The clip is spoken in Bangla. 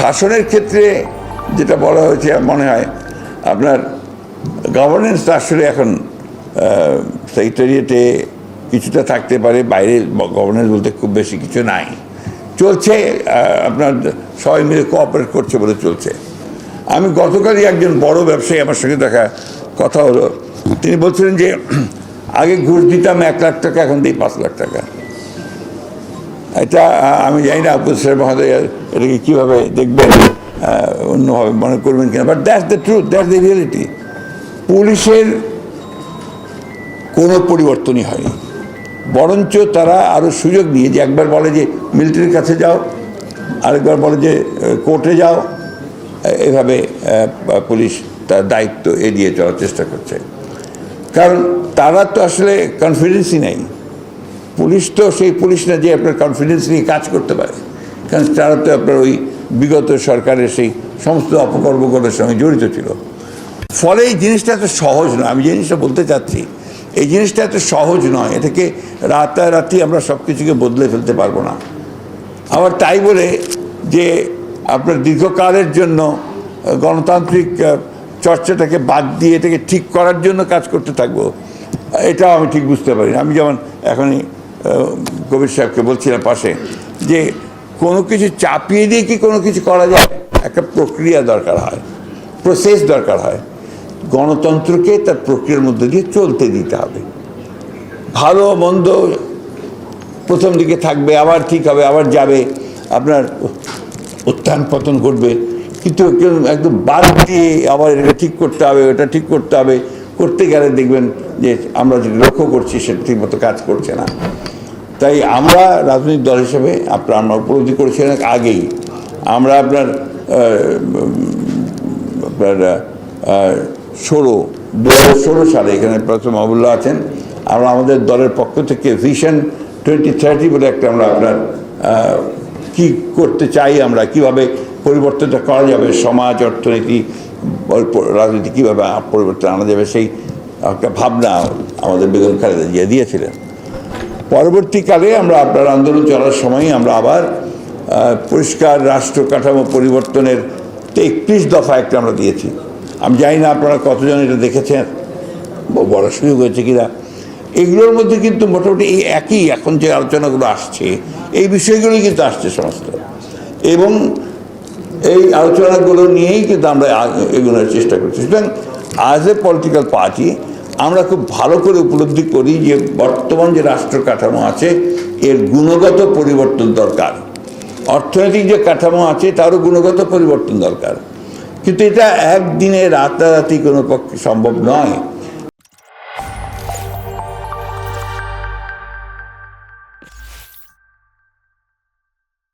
শাসনের ক্ষেত্রে যেটা বলা হয়েছে মনে হয়, আপনার গভর্নেন্স আসলে এখন সেক্রেটারিয়েটে কিছুটা থাকতে পারে, বাইরে গভর্নেন্স বলতে খুব বেশি কিছু নাই। চলছে আপনার সবাই মিলে কোঅপারেট করছে বলে চলছে। আমি গতকালই একজন বড় ব্যবসায়ী আমার সঙ্গে দেখা, কথা হলো, তিনি বলছিলেন যে, আগে ঘুষ দিতাম এক লাখ টাকা, এখন দিই পাঁচ লাখ টাকা। এটা আমি জানি না সাহেব মহোদয়, এটাকে কীভাবে দেখবেন অন্যভাবে মনে করবেন কিনা but that's the truth that's the reality পুলিশের কোনো পরিবর্তনই হয়নি। বরঞ্চ তারা আরও সুযোগ নিয়ে, যে একবার বলে যে মিলিটারির কাছে যাও, আরেকবার বলে যে কোর্টে যাও এভাবে পুলিশ তার দায়িত্ব এড়িয়ে চলার চেষ্টা করছে। কারণ তারা তো আসলে কনফিডেন্সই নেই। পুলিশ তো সেই পুলিশ না যে আপনার কনফিডেন্স নিয়ে কাজ করতে পারে। কারণ তারা তো আপনার ওই বিগত সরকারের সেই সমস্ত অপকর্মগুলোর সঙ্গে জড়িত ছিল। ফলে এই জিনিসটা এত সহজ নয়। আমি জিনিসটা বলতে চাচ্ছি, এই জিনিসটা এত সহজ নয়। এটাকে রাতারাতি আমরা সব কিছুকে বদলে ফেলতে পারব না। আবার তাই বলে যে আপনার দীর্ঘকালের জন্য গণতান্ত্রিক চর্চাটাকে বাদ দিয়ে এটাকে ঠিক করার জন্য কাজ করতে থাকব, এটাও আমি ঠিক বুঝতে পারি। আমি যেমন এখনই কবির সাহেবকে বলছিলাম পাশে যে কোনো কিছু চাপিয়ে দিয়ে কি কোনো কিছু করা যায়? একটা প্রক্রিয়া দরকার হয় প্রসেস দরকার হয়। গণতন্ত্রকে তার প্রক্রিয়ার মধ্যে দিয়ে চলতে দিতে হবে। ভালো, মন্দ, প্রথম দিকে থাকবে, আবার ঠিক হবে, আবার যাবে, আপনার উত্থান পতন ঘটবে। কিন্তু একদম বাদ দিয়ে আবার এটা ঠিক করতে হবে, ওটা ঠিক করতে হবে। করতে গেলে দেখবেন যে আমরা যে লক্ষ্য করছি সেটা ঠিকমতো কাজ করছে না। তাই আমরা রাজনৈতিক দল হিসেবে আপনার, আমরা উপলব্ধি করেছিলাম আগেই। আমরা আপনার আপনার ষোলো দু ষোলো সালে এখানে প্রথম আবুল্লাহ আছেন। আমরা আমাদের দলের পক্ষ থেকে ভিশন টোয়েন্টি থার্টি বলে একটা আমরা আপনার কি করতে চাই, আমরা কীভাবে পরিবর্তনটা করা যাবে, সমাজ, অর্থনীতি রাজনীতি কীভাবে পরিবর্তন আনা যাবে সেই একটা ভাবনা আমাদের বেগম খালেদা জিয়া দিয়েছিলেন। পরবর্তীকালে আমরা আপনার আন্দোলন চলার সময় আমরা আবার পরিষ্কার রাষ্ট্র কাঠামো পরিবর্তনের একত্রিশ দফা একটা আমরা দিয়েছি। আমি জানি না আপনারা কতজন এটা দেখেছেন বড় সুযোগ হয়েছে কিনা। এগুলোর মধ্যে কিন্তু মোটামুটি এই একই এখন যে আলোচনাগুলো আসছে, এই বিষয়গুলোই কিন্তু আসছে সমস্ত। এবং এই আলোচনাগুলো নিয়েই কিন্তু আমরা এগোনোর চেষ্টা করছি। সুতরাং আজ এ পলিটিক্যাল পার্টি আমরা খুব ভালো করে উপলব্ধি করি যে বর্তমান যে রাষ্ট্র কাঠামো আছে, এর গুণগত পরিবর্তন দরকার। অর্থনৈতিক যে কাঠামো আছে, তারও গুণগত পরিবর্তন দরকার। কিন্তু এটা একদিনে রাতারাতি কোনো পক্ষে সম্ভব নয়।